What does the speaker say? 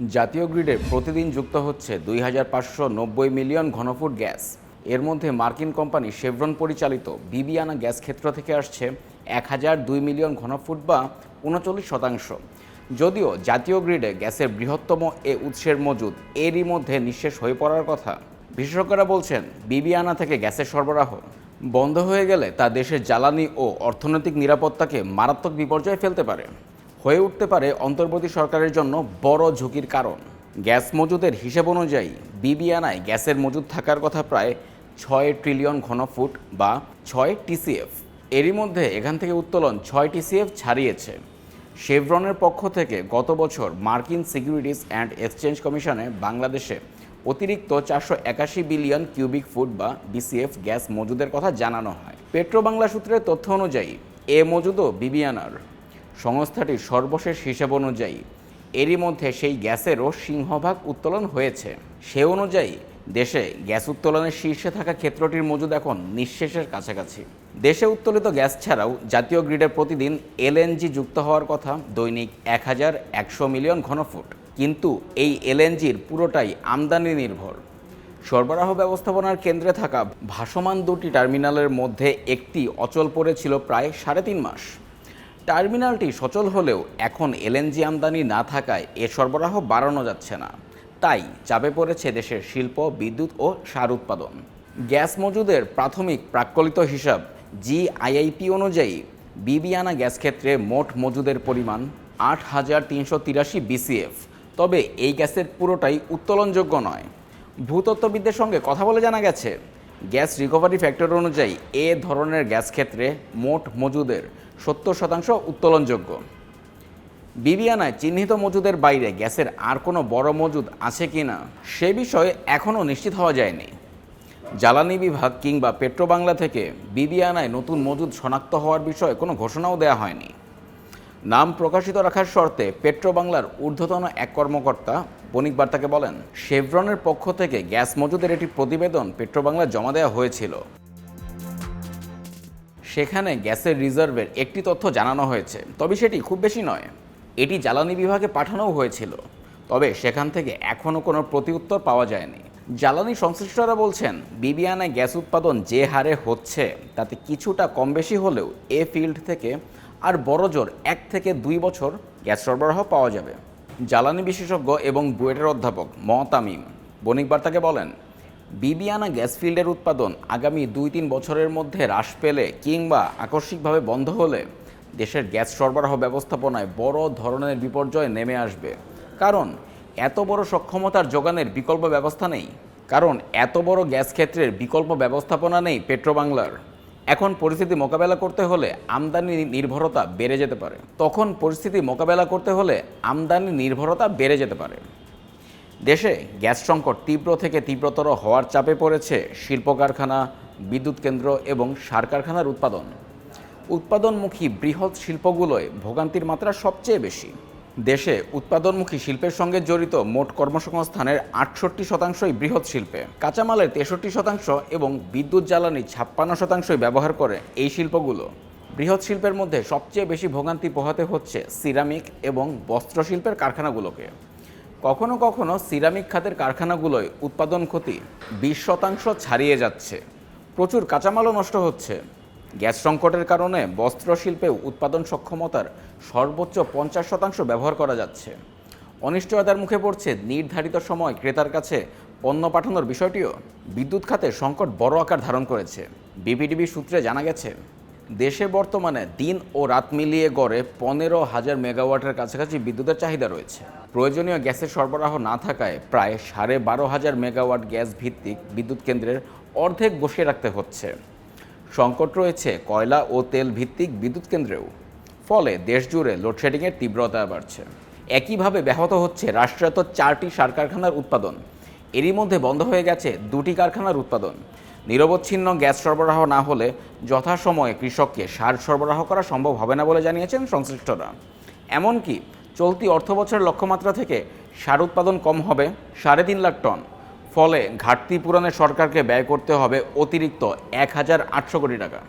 জাতীয় গ্রিডে প্রতিদিন যুক্ত হচ্ছে দুই হাজার পাঁচশো নব্বই মিলিয়ন ঘনফুট গ্যাস। এর মধ্যে মার্কিন কোম্পানি শেভরন পরিচালিত বিবিয়ানা গ্যাস ক্ষেত্র থেকে আসছে এক হাজার দুই মিলিয়ন ঘনফুট বা উনচল্লিশ শতাংশ। যদিও জাতীয় গ্রিডে গ্যাসের বৃহত্তম এ উৎসের মজুদ এরই মধ্যে নিঃশেষ হয়ে পড়ার কথা। বিশেষজ্ঞরা বলছেন বিবিয়ানা থেকে গ্যাসের সরবরাহ বন্ধ হয়ে গেলে তা দেশের জ্বালানি ও অর্থনৈতিক নিরাপত্তাকে মারাত্মক বিপর্যয়ে ফেলতে পারে। হয়ে উঠতে পারে অন্তর্বর্তী সরকারের জন্য বড় ঝুঁকির কারণ। গ্যাস মজুদের হিসেব অনুযায়ী বিবিআনায় গ্যাসের মজুদ থাকার কথা প্রায় ছয় ট্রিলিয়ন ঘনফুট বা ছয় টিসিএফ। এরই মধ্যে এখান থেকে উত্তোলন ছয় টিসিএফ ছাড়িয়েছে। শেভরনের পক্ষ থেকে গত বছর মার্কিন সিকিউরিটিজ অ্যান্ড এক্সচেঞ্জ কমিশনে বাংলাদেশে অতিরিক্ত চারশো একাশি বিলিয়ন কিউবিক ফুট বা বিসিএফ গ্যাস মজুদের কথা জানানো হয়। পেট্রো বাংলা সূত্রের তথ্য অনুযায়ী, এ মজুদও বিবিয়ানার সংস্থাটির সর্বশেষ হিসাব অনুযায়ী, এরই মধ্যে সেই গ্যাসেরও সিংহভাগ উত্তোলন হয়েছে। সে অনুযায়ী, দেশে গ্যাস উত্তোলনের শীর্ষে থাকা ক্ষেত্রটির মজুদ এখন নিঃশেষের কাছাকাছি। দেশে উত্তোলিত গ্যাস ছাড়াও জাতীয় গ্রিডে প্রতিদিন এলএনজি যুক্ত হওয়ার কথা, দৈনিক এক হাজার একশো মিলিয়ন ঘনফুট। কিন্তু এই এলএনজির পুরোটাই আমদানি নির্ভর। সরবরাহ ব্যবস্থাপনার কেন্দ্রে থাকা ভাসমান দুটি টার্মিনালের মধ্যে একটি অচল পড়েছিল প্রায় সাড়ে তিন মাস। টার্মিনালটি সচল হলেও এখন এলএনজি আমদানি না থাকায় এ সরবরাহ বাড়ানো যাচ্ছে না। তাই চাপে পড়েছে দেশের শিল্প, বিদ্যুৎ ও সার উৎপাদন। গ্যাস মজুদের প্রাথমিক প্রাক্কলিত হিসাব জিআইআইপি অনুযায়ী বিবিয়ানা গ্যাস ক্ষেত্রে মোট মজুদের পরিমাণ আট হাজার তিনশো তিরাশি বিসিএফ। তবে এই গ্যাসের পুরোটাই উত্তোলনযোগ্য নয়। ভূতত্ত্ববিদদের সঙ্গে কথা বলে জানা গেছে গ্যাস রিকভারি ফ্যাক্টর অনুযায়ী এ ধরনের গ্যাস ক্ষেত্রে মোট মজুদের সত্তর শতাংশ উত্তোলনযোগ্য। বিবিয়ানায় চিহ্নিত মজুদের বাইরে গ্যাসের আর কোনো বড় মজুদ আছে কি না, সে বিষয়ে এখনও নিশ্চিত হওয়া যায়নি। জ্বালানি বিভাগ কিংবা পেট্রো বাংলা থেকে বিবিয়ানায় নতুন মজুদ শনাক্ত হওয়ার বিষয়ে কোনো ঘোষণাও দেওয়া হয়নি। নাম প্রকাশিত রাখার শর্তে পেট্রো বাংলার ঊর্ধ্বতন এক কর্মকর্তা বণিক বার্তাকে বলেন, শেভরনের পক্ষ থেকে গ্যাস মজুদের একটি প্রতিবেদন পেট্রো বাংলা জমা দেওয়া হয়েছিল। সেখানে গ্যাসের রিজার্ভের একটি তথ্য জানানো হয়েছে। তবে সেটি খুব বেশি নয়, এটি জ্বালানি বিভাগে পাঠানোও হয়েছিল। তবে সেখান থেকে এখনও কোনো প্রতিউত্তর পাওয়া যায়নি। জ্বালানি সংশ্লিষ্টরা বলছেন বিবিয়ানায় গ্যাস উৎপাদন যে হারে হচ্ছে, তাতে কিছুটা কম বেশি হলেও এ ফিল্ড থেকে আর বড় জোর এক থেকে দুই বছর গ্যাস সরবরাহ পাওয়া যাবে। জ্বালানি বিশেষজ্ঞ এবং বুয়েটের অধ্যাপক ম তামিম বণিক বার্তাকে বলেন বিবিয়ানা গ্যাস ফিল্ডের উৎপাদন আগামী দুই তিন বছরের মধ্যে হ্রাস পেলে কিংবা আকস্মিকভাবে বন্ধ হলে দেশের গ্যাস সরবরাহ ব্যবস্থাপনায় বড় ধরনের বিপর্যয় নেমে আসবে। কারণ, এত বড় সক্ষমতার যোগানের বিকল্প ব্যবস্থা নেই। কারণ, এত বড় গ্যাস ক্ষেত্রের বিকল্প ব্যবস্থাপনা নেই পেট্রোবাংলার। এখন পরিস্থিতি মোকাবেলা করতে হলে আমদানি নির্ভরতা বেড়ে যেতে পারে। তখন পরিস্থিতি মোকাবেলা করতে হলে আমদানি নির্ভরতা বেড়ে যেতে পারে। দেশে গ্যাস সংকট তীব্র থেকে তীব্রতর হওয়ার চাপে পড়েছে শিল্প কারখানা, বিদ্যুৎ কেন্দ্র এবং সার কারখানার উৎপাদন। উৎপাদনমুখী বৃহৎ শিল্পগুলোয় ভোগান্তির মাত্রা সবচেয়ে বেশি। দেশে উৎপাদনমুখী শিল্পের সঙ্গে জড়িত মোট কর্মসংস্থানের আটষট্টি শতাংশই বৃহৎ শিল্পে। কাঁচামালের তেষট্টি শতাংশ এবং বিদ্যুৎ জ্বালানি ছাপ্পান্ন শতাংশই ব্যবহার করে এই শিল্পগুলো। বৃহৎ শিল্পের মধ্যে সবচেয়ে বেশি ভোগান্তি পোহাতে হচ্ছে সিরামিক এবং বস্ত্রশিল্পের কারখানাগুলোকে। কখনো কখনো সিরামিক খাতের কারখানাগুলোয় উৎপাদন ক্ষতি বিশ শতাংশ ছাড়িয়ে যাচ্ছে। প্রচুর কাঁচামালও নষ্ট হচ্ছে। গ্যাস সংকটের কারণে বস্ত্রশিল্পে উৎপাদন সক্ষমতার সর্বোচ্চ পঞ্চাশ শতাংশ ব্যবহার করা যাচ্ছে। অনিশ্চয়তার মুখে পড়ছে নির্ধারিত সময় ক্রেতার কাছে পণ্য পাঠানোর বিষয়টিও। বিদ্যুৎ খাতে সংকট বড় আকার ধারণ করেছে। বিপিডিবি সূত্রে জানা গেছে, দেশে বর্তমানে দিন ও রাত মিলিয়ে গড়ে পনেরো হাজার মেগাওয়াটের কাছাকাছি বিদ্যুতের চাহিদা রয়েছে। প্রয়োজনীয় গ্যাসের সরবরাহ না থাকায় প্রায় সাড়ে বারো হাজার মেগাওয়াট গ্যাস ভিত্তিক বিদ্যুৎ কেন্দ্রের অর্ধেক বসিয়ে রাখতে হচ্ছে। সংকট রয়েছে কয়লা ও তেল ভিত্তিক বিদ্যুৎ কেন্দ্রেও। ফলে দেশজুড়ে লোডশেডিংয়ের তীব্রতা বাড়ছে। একইভাবে ব্যাহত হচ্ছে রাষ্ট্রায়ত্ত চারটি সার কারখানার উৎপাদন। এরই মধ্যে বন্ধ হয়ে গেছে দুটি কারখানার উৎপাদন। নিরবচ্ছিন্ন গ্যাস সরবরাহ না হলে যথাসময়ে কৃষককে সার সরবরাহ করা সম্ভব হবে না বলে জানিয়েছেন সংশ্লিষ্টরা। এমনকি চলতি অর্থবছরের লক্ষ্যমাত্রা থেকে সার উৎপাদন কম হবে সাড়ে তিন লাখ টন। ফলে ঘাটতি পূরণে সরকারকে ব্যয় করতে হবে অতিরিক্ত এক হাজার আটশো কোটি টাকা।